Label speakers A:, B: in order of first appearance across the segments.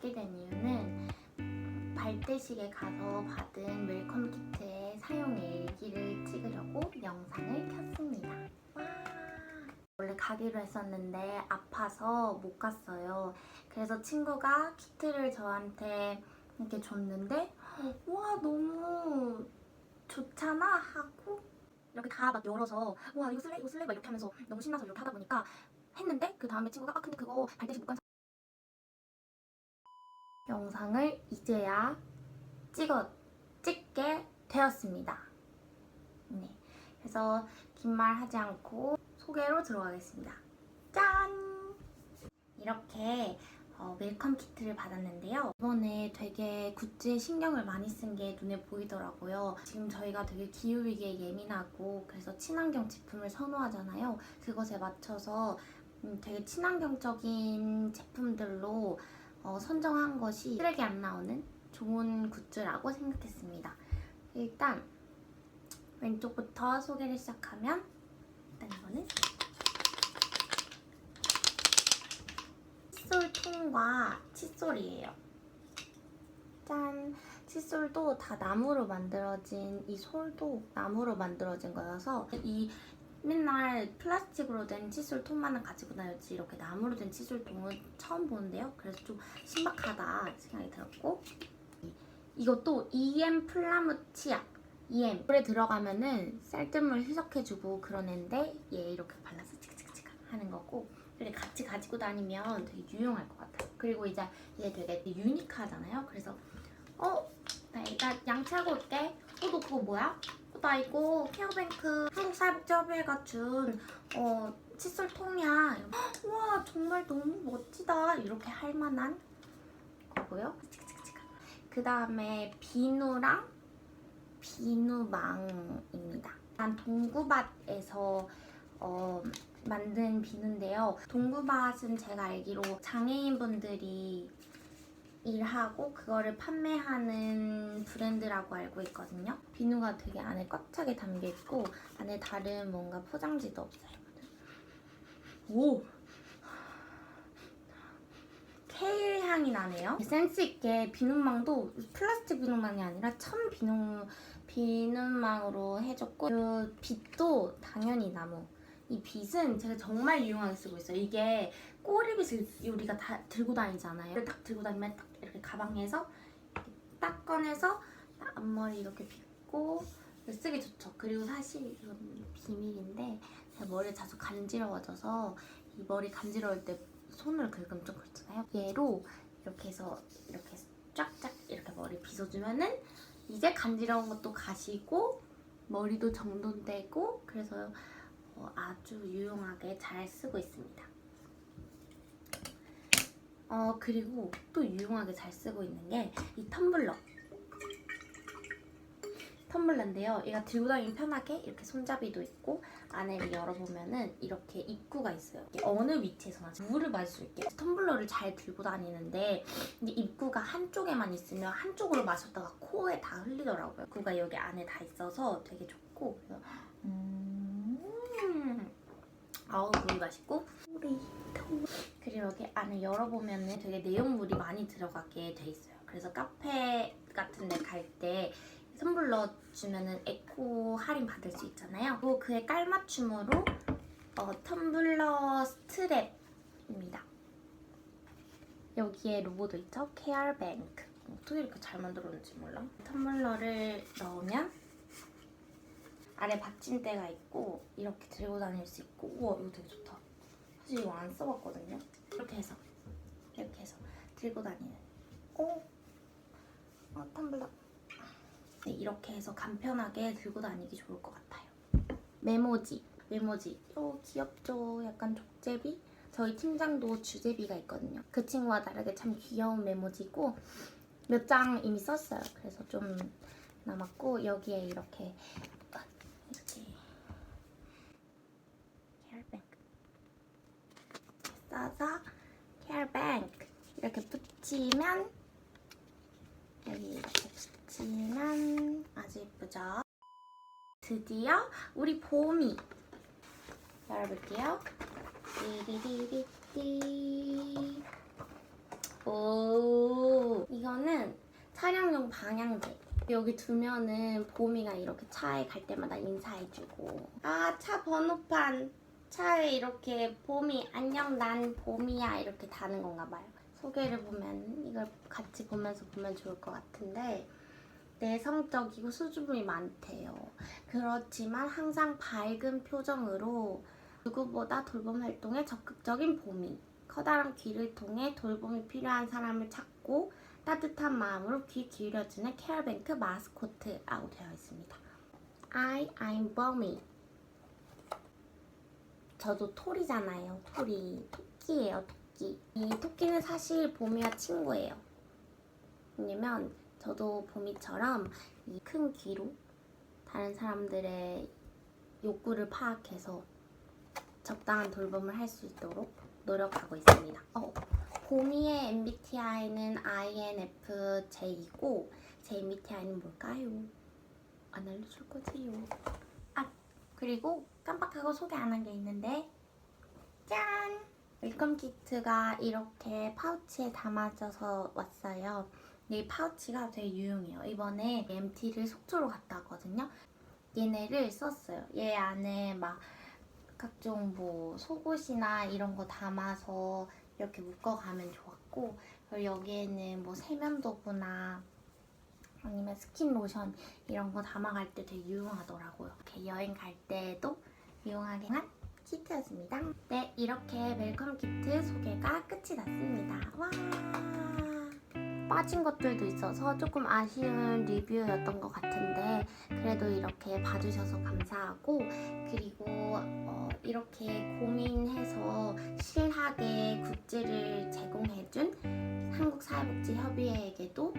A: 받게 된 이유는 발대식에 가서 받은 웰컴 키트의 사용 일기를 찍으려고 영상을 켰습니다. 와. 원래 가기로 했었는데 아파서 못 갔어요. 그래서 친구가 키트를 저한테 이렇게 줬는데 와 너무 좋잖아 하고 이렇게 다 막 열어서 와 이거 쓸래 이거 쓸래 막 이렇게 하면서 너무 신나서 이렇게 하다 보니까 했는데 그 다음에 친구가 아 근데 그거 발대식 못 간 영상을 이제야 찍어 찍게 되었습니다. 네, 그래서 긴 말 하지 않고 소개로 들어가겠습니다. 짠! 이렇게 어, 웰컴 키트를 받았는데요. 이번에 되게 굿즈에 신경을 많이 쓴 게 눈에 보이더라고요. 지금 저희가 되게 기후위기에 예민하고 그래서 친환경 제품을 선호하잖아요. 그것에 맞춰서 음, 되게 친환경적인 제품들로 어, 선정한 것이 쓰레기 안 나오는 좋은 굿즈라고 생각했습니다. 일단 왼쪽부터 소개를 시작하면 일단 이거는 칫솔통과 칫솔이에요. 짠! 칫솔도 다 나무로 만들어진 이 솔도 나무로 만들어진 거여서 이 맨날 플라스틱으로 된 칫솔통만은 가지고 다녔지 이렇게 나무로 된 칫솔통은 처음 보는데요. 그래서 좀 신박하다 생각이 들었고 이것도 EM 플라무 치약 EM 물에 들어가면은 쌀뜨물 희석해주고 그런 애인데 얘 이렇게 발라서 치크치크치크 하는 거고 이렇게 같이 가지고 다니면 되게 유용할 것 같아요. 그리고 이제 얘 되게 유니크하잖아요. 그래서 어? 나 일단 양치하고 올게. 어, 너 그거 뭐야? 어, 나 이거 케어뱅크 한국사회복지협의회가 준 어, 칫솔통이야. 이러면, "헉, 우와 정말 너무 멋지다. 이렇게 할 만한 거고요. 그 다음에 비누랑 비누망입니다. 난 동구밭에서 어, 만든 비누인데요. 동구밭은 제가 알기로 장애인분들이 일하고 그거를 판매하는 브랜드라고 알고 있거든요. 비누가 되게 안에 꽉 차게 담겨 있고 안에 다른 뭔가 포장지도 없어요. 오! 케일 향이 나네요. 센스 있게 비누망도 플라스틱 비누망이 아니라 천 비누 비누망으로 해줬고 그 빛도 당연히 나무. 이 빛은 제가 정말 유용하게 쓰고 있어요. 이게 꼬리빗을 우리가 다 들고 다니잖아요. 딱 들고 다니면 딱 이렇게 가방에서 딱 꺼내서 앞머리 이렇게 빗고 쓰기 좋죠. 그리고 사실 이건 비밀인데 제가 머리가 자주 간지러워져서 이 머리 간지러울 때 손을 긁으면 좀 그렇잖아요. 얘로 이렇게 해서 이렇게 쫙쫙 이렇게 머리 빗어주면은 이제 간지러운 것도 가시고 머리도 정돈되고 그래서 어, 아주 유용하게 잘 쓰고 있습니다. 어 그리고 또 유용하게 잘 쓰고 있는 게 이 텀블러. 텀블러인데요. 얘가 들고 다니기 편하게 이렇게 손잡이도 있고 안에를 열어보면은 이렇게 입구가 있어요. 어느 위치에서나 물을 마실 수 있게 텀블러를 잘 들고 다니는데 근데 입구가 한쪽에만 있으면 한쪽으로 마셨다가 코에 다 흘리더라고요. 입구가 여기 안에 다 있어서 되게 좋고 음 아우 물이 맛있고 우리 그리고 여기 안에 열어보면 은 되게 내용물이 많이 들어가게 돼 있어요. 그래서 카페 같은 데 갈 때 선물로 주면은 에코 할인 받을 수 있잖아요. 그리고 그에 깔맞춤으로 어, 텀블러 스트랩입니다. 여기에 로고도 있죠? 케어뱅크. 어떻게 이렇게 잘 만들었는지 몰라. 텀블러를 넣으면 아래 받침대가 있고 이렇게 들고 다닐 수 있고 우와 이거 되게 좋다. 사실 이거 안 써봤거든요. 이렇게 해서 이렇게 해서 들고 다니는. 오, 어, 텀블러. 네, 이렇게 해서 간편하게 들고 다니기 좋을 것 같아요. 메모지, 메모지. 오, 귀엽죠? 약간 족제비? 저희 팀장도 주제비가 있거든요. 그 친구와 다르게 참 귀여운 메모지고 몇 장 이미 썼어요. 그래서 좀 남았고 여기에 이렇게 케어뱅크 써서 케어뱅크 이렇게 붙이면 여기 이렇게 붙이면 아주 예쁘죠? 드디어 우리 봄이 열어볼게요. 띠리리리띠. 오. 이거는 촬영용 방향제. 여기 두면은 보미가 이렇게 차에 갈 때마다 인사해주고. 아 차 번호판 차에 이렇게 봄이 안녕 난 봄이야 이렇게 다는 건가 봐요 소개를 보면 이걸 같이 보면서 보면 좋을 것 같은데 내성적이고 수줍음이 많대요 그렇지만 항상 밝은 표정으로 누구보다 돌봄 활동에 적극적인 봄이 커다란 귀를 통해 돌봄이 필요한 사람을 찾고 따뜻한 마음으로 귀 기울여주는 케어뱅크 마스코트라고 되어 있습니다. I am Bommy. 저도 토리잖아요. 토리. 토끼예요. 토끼. 이 토끼는 사실 봄이와 친구예요. 왜냐면 저도 봄이처럼 이 큰 귀로 다른 사람들의 욕구를 파악해서 적당한 돌봄을 할 수 있도록 노력하고 있습니다. 어, 봄이의 MBTI는 INFJ이고 제 MBTI는 뭘까요? 안 알려줄 거지요. 아 그리고 깜빡하고 소개 안 한 게 있는데 짠! 웰컴 키트가 이렇게 파우치에 담아져서 왔어요. 이 파우치가 되게 유용해요. 이번에 MT를 속초로 갔다 왔거든요. 얘네를 썼어요. 얘 안에 막 각종 뭐 속옷이나 이런 거 담아서 이렇게 묶어가면 좋았고 그리고 여기에는 뭐 세면도구나 아니면 스킨 로션 이런 거 담아갈 때 되게 유용하더라고요. 이렇게 여행 갈 때도 유용하게 한 키트였습니다. 네, 이렇게 웰컴 키트 소개가 끝이 났습니다. 와! 빠진 것들도 있어서 조금 아쉬운 리뷰였던 것 같은데 그래도 이렇게 봐주셔서 감사하고 그리고 어, 이렇게 고민해서 실하게 굿즈를 제공해준 한국사회복지협의회에게도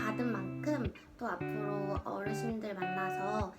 A: 받은 만큼 또 앞으로 어르신들 만나서